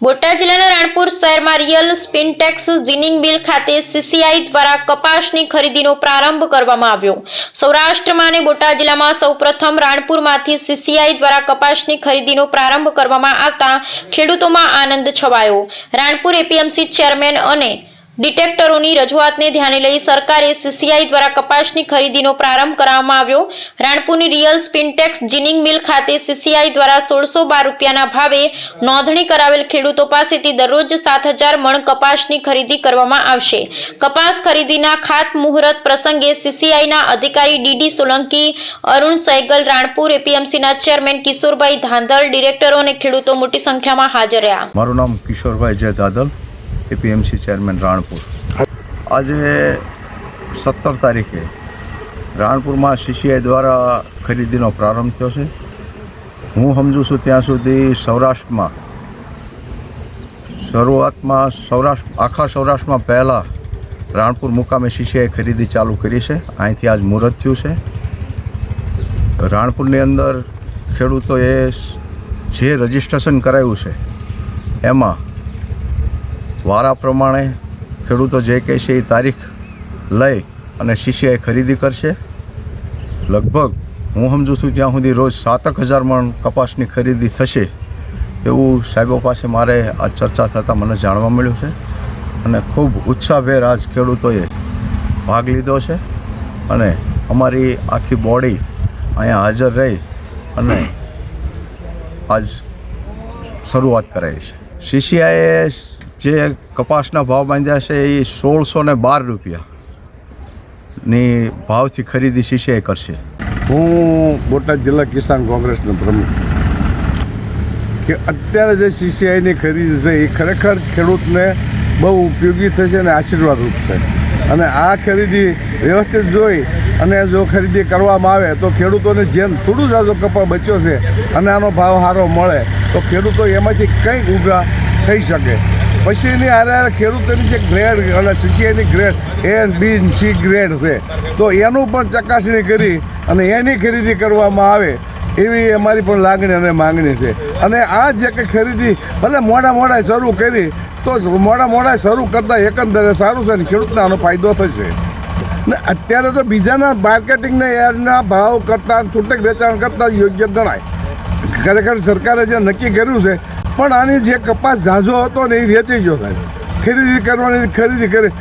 બોટાદ જિલ્લાના રાણપુર શહેરમાં real spintex ginning મિલ ખાતે સીસીઆઈ દ્વારા કપાસની ખરીદીનો પ્રારંભ કરવામાં આવ્યો. સૌરાષ્ટ્રમાં અને બોટાદ જિલ્લામાં સૌપ્રથમ રાણપુરમાંથી સીસીઆઈ દ્વારા કપાસની ખરીદીનો પ્રારંભ કરવામાં આવતા ખેડૂતોમાં આનંદ છવાયો. રાણપુર એપીએમસી ચેરમેન અને ડિટેક્ટરોની રજૂઆતને ધ્યાને લઈ સરકારે સીસીઆઈ દ્વારા કપાસની ખરીદીનો પ્રારંભ કરવામાં આવ્યો. રાણપુરની રિયલ સ્પિનટેક્સ જીનિંગ મિલ ખાતે સીસીઆઈ દ્વારા સોળસો બાર રૂપિયાના ભાવે નોંધણી કરાવેલ ખેડૂતો પાસેથી દરરોજ સાત હજાર મણ કપાસની ખરીદી કરવામાં આવશે. કપાસ ખરીદીના ખાત મુહૂર્ત પ્રસંગે સીસીઆઈના અધિકારી ડીડી સોલંકી, અરુણ સૈગલ, રાણપુર એપીએમસીના ચેરમેન કિશોરભાઈ ધાંધલ, ડિરેક્ટરો અને ખેડૂતો મોટી સંખ્યામાં હાજર રહ્યા. મારું નામ કિશોરભાઈ જય દાદલ એપીએમસી ચેરમેન રાણપુર. આજે સત્તર તારીખે રાણપુરમાં સીસીઆઈ દ્વારા ખરીદીનો પ્રારંભ થયો છે. હું સમજુ છું ત્યાં સુધી સૌરાષ્ટ્રમાં શરૂઆતમાં સૌરાષ્ટ્ર, આખા સૌરાષ્ટ્રમાં પહેલાં રાણપુર મુકામે સીસીઆઈ ખરીદી ચાલુ કરી છે. અહીંથી આજ મુહૂર્ત થયું છે. રાણપુરની અંદર ખેડૂતોએ જે રજિસ્ટ્રેશન કરાયું છે, એમાં વારા પ્રમાણે ખેડૂતો જે કહે છે એ તારીખ લઈ અને શિષ્યએ ખરીદી કરશે. લગભગ હું સમજુ છું ત્યાં સુધી રોજ સાતક હજાર મણ કપાસની ખરીદી થશે એવું સાહેબો પાસે મારે આ ચર્ચા થતાં મને જાણવા મળ્યું છે અને ખૂબ ઉત્સાહભેર આજ ખેડૂતોએ ભાગ લીધો છે અને અમારી આખી બોડી અહીંયા હાજર રહી અને આજ શરૂઆત કરાઈ છે. સીસીઆઈએ જે કપાસના ભાવ બાંધ્યા છે એ સોળસો ને બાર રૂપિયાની ભાવથી ખરીદી સીસીઆઈ કરશે. હું બોટાદ જિલ્લા કિસાન કોંગ્રેસનો પ્રમુખ. કે અત્યારે જે સીસીઆઈની ખરીદી થઈ એ ખરેખર ખેડૂતને બહુ ઉપયોગી થશે અને આશીર્વાદરૂપ છે. અને આ ખરીદી વ્યવસ્થિત જોઈ અને જો ખરીદી કરવામાં આવે તો ખેડૂતોને જેમ થોડું જાજો કપા બચ્યો છે અને આનો ભાવ સારો મળે, તો ખેડૂતો એમાંથી કંઈક ઊભા થઈ શકે. પછીની આરે આરે ખેડૂતોની જે ગ્રેડ અને સીસીઆઈની grade A B C grade છે, તો એનું પણ ચકાસણી કરી અને એની ખરીદી કરવામાં આવે એવી અમારી પણ લાગણી અને માંગણી છે. અને આ જે કંઈ ખરીદી ભલે મોડા મોડા શરૂ કરી, તો મોડા મોડા શરૂ કરતાં એકંદરે સારું છે ને ખેડૂતને આનો ફાયદો થશે. ને અત્યારે તો બીજાના માર્કેટિંગના એના ભાવ કરતાં, છૂટક વેચાણ કરતાં યોગ્ય ગણાય. ખરેખર સરકારે જે નક્કી કર્યું છે પણ આની જે કપાસ ઝાઝો હતો ને એ વેચી ગયો સાહેબ. ખરીદી કરવાની ખરીદી કરી.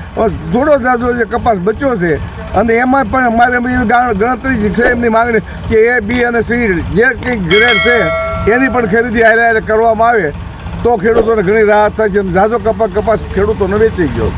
થોડો ઝાઝો જે કપાસ બચ્યો છે અને એમાં પણ અમારે ગણતરી છે એમની માગણી કે એ, બી અને સી જે કંઈક ગ્રેડ છે એની પણ ખરીદી હારે હારે કરવામાં આવે. તો ખેડૂતોને ઘણી રાહત થાય છે ઝાઝો કપાસ કપાસ ખેડૂતોને વેચી ગયો.